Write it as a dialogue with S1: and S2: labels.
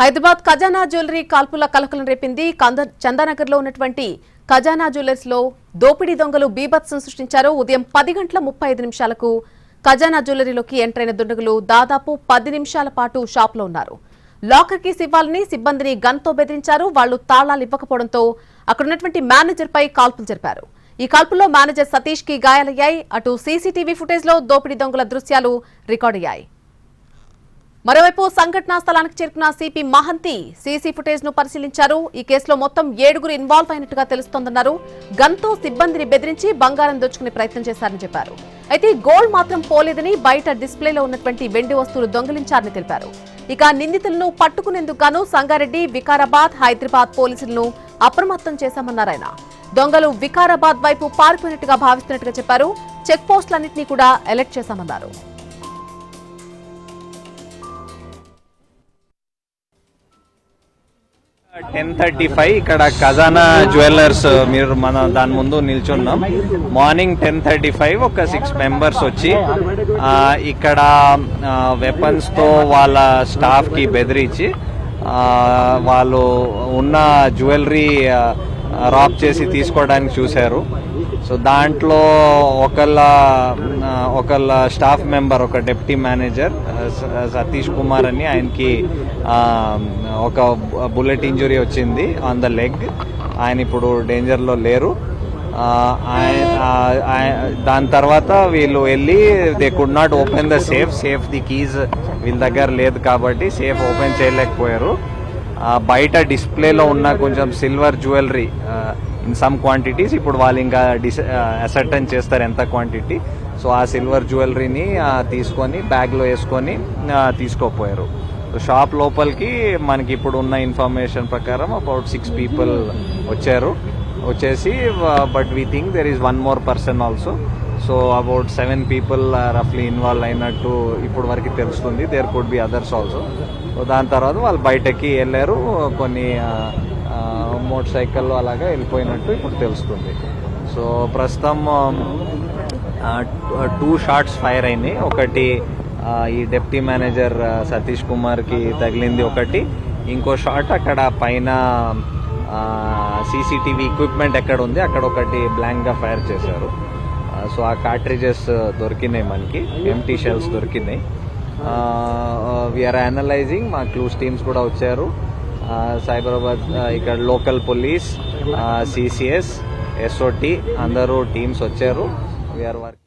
S1: హైదరాబాద్ ఖజానా జ్యువెలరీ కాల్పుల కలకలం రేపింది. కంద- చందానగర్లో ఉన్నటువంటి ఖజానా జ్యువెలర్స్లో దోపిడీ దొంగలు బీభత్సం సృష్టించారు. ఉదయం పది గంటల ముప్పై ఐదు నిమిషాలకు ఖజానా జ్యువెలరీలోకి ఎంటర్ దుండగులు దాదాపు పది నిమిషాల పాటు షాప్లో ఉన్నారు. లాకర్ కీస్ ఇవ్వాలని సిబ్బందిని గన్తో బెదిరించారు. వాళ్ళు తాళాలు ఇవ్వకపోవడంతో అక్కడ ఉన్నటువంటి మేనేజర్ పై కాల్పులు జరిపారు. ఈ కాల్పుల్లో మేనేజర్ సతీష్కి గాయాలయ్యాయి. అటు సీసీటీవీ ఫుటేజ్లో దోపిడీ దొంగల దృశ్యాలు రికార్డయ్యాయి. మరోవైపు సంఘటనా స్థలానికి చేరుకున్న సిపి మహంతి సీసీ ఫుటేజ్ను పరిశీలించారు. ఈ కేసులో మొత్తం ఏడుగురు ఇన్వాల్వ్ అయినట్టుగా తెలుస్తోందన్నారు. గన్తో సిబ్బందిని బెదిరించి బంగారం దోచుకునే ప్రయత్నం చేశారని చెప్పారు. అయితే గోల్డ్ మాత్రం పోలేదని బయట డిస్ప్లేలో ఉన్నటువంటి వెండి వస్తువులు దొంగిలించారని తెలిపారు. ఇక నిందితులను పట్టుకునేందుకు గాను సంగారెడ్డి వికారాబాద్ హైదరాబాద్ పోలీసులను అప్రమత్తం చేశామన్నారు ఆయన. దొంగలు వికారాబాద్ వైపు పారిపోయినట్టుగా భావిస్తున్నట్టుగా చెప్పారు. చెక్ పోస్టులన్నింటినీ కూడా ఎలర్ట్ చేశామన్నారు.
S2: టెన్ థర్టీ ఫైవ్ ఇక్కడ ఖజానా జ్యువెలర్స్ మీరు మన దాని ముందు నిల్చున్నాం. మార్నింగ్ టెన్ థర్టీ ఫైవ్ ఒక సిక్స్ మెంబర్స్ వచ్చి ఆ, ఇక్కడ వెపన్స్తో వాళ్ళ స్టాఫ్కి బెదిరించి వాళ్ళు ఉన్న జ్యువెలరీ రాప్ చేసి తీసుకోవడానికి చూశారు. సో దాంట్లో ఒకళ్ళ ఒకళ్ళ స్టాఫ్ మెంబర్ ఒక డెప్యూటీ మేనేజర్ స- సతీష్ కుమార్ అని ఆయనకి ఒక బుల్లెట్ ఇంజురీ వచ్చింది ఆన్ ద లెగ్ ఆయన ఇప్పుడు డేంజర్లో లేరు. దాని తర్వాత వీళ్ళు వెళ్ళి they could not open the safe safe the keys వీళ్ళ దగ్గర లేదు కాబట్టి సేఫ్ ఓపెన్ చేయలేకపోయారు. బయట డిస్ప్లేలో ఉన్న కొంచెం silver jewellery in some quantities ఇప్పుడు వాళ్ళు ఇంకా డిస్ అసర్టన్ చేస్తారు ఎంత క్వాంటిటీ సో ఆ సిల్వర్ జ్యువెలరీని తీసుకొని బ్యాగ్లో వేసుకొని తీసుకోపోయారు. సో షాప్ లోపలికి మనకి ఇప్పుడు ఉన్న ఇన్ఫర్మేషన్ ప్రకారం అబౌట్ సిక్స్ పీపుల్ వచ్చారు. వచ్చేసి but we think there is one more person also so about seven people రఫ్లీ involve అయినట్టు ఇప్పుడు వరకు తెలుస్తుంది. There could be others also so దాని తర్వాత వాళ్ళు బయటకి వెళ్ళారు. కొన్ని మోటార్ సైకిల్లో అలాగా వెళ్ళిపోయినట్టు ఇప్పుడు తెలుస్తుంది. సో ప్రస్తుతం టూ షార్ట్స్ ఫైర్ అయినాయి. ఒకటి ఈ డెప్యూటీ మేనేజర్ సతీష్ కుమార్కి తగిలింది ఒకటి. ఇంకో షాట్ అక్కడ పైన సీసీటీవీ ఎక్విప్మెంట్ ఎక్కడ ఉంది? అక్కడ ఒకటి బ్లాంక్గా ఫైర్ చేశారు. సో ఆ కార్ట్రిజెస్ uh, దొరికినాయి మనకి. ఎంటీ షెల్స్ దొరికినాయి. Uh, uh, వీఆర్ అనలైజింగ్ మా క్లూస్ టీమ్స్ కూడా వచ్చారు. సైబరాబాద్ ఇక్కడ లోకల్ పోలీస్ సిసిఎస్ ఎస్ఓటి అందరూ టీమ్స్ వచ్చారు. We are work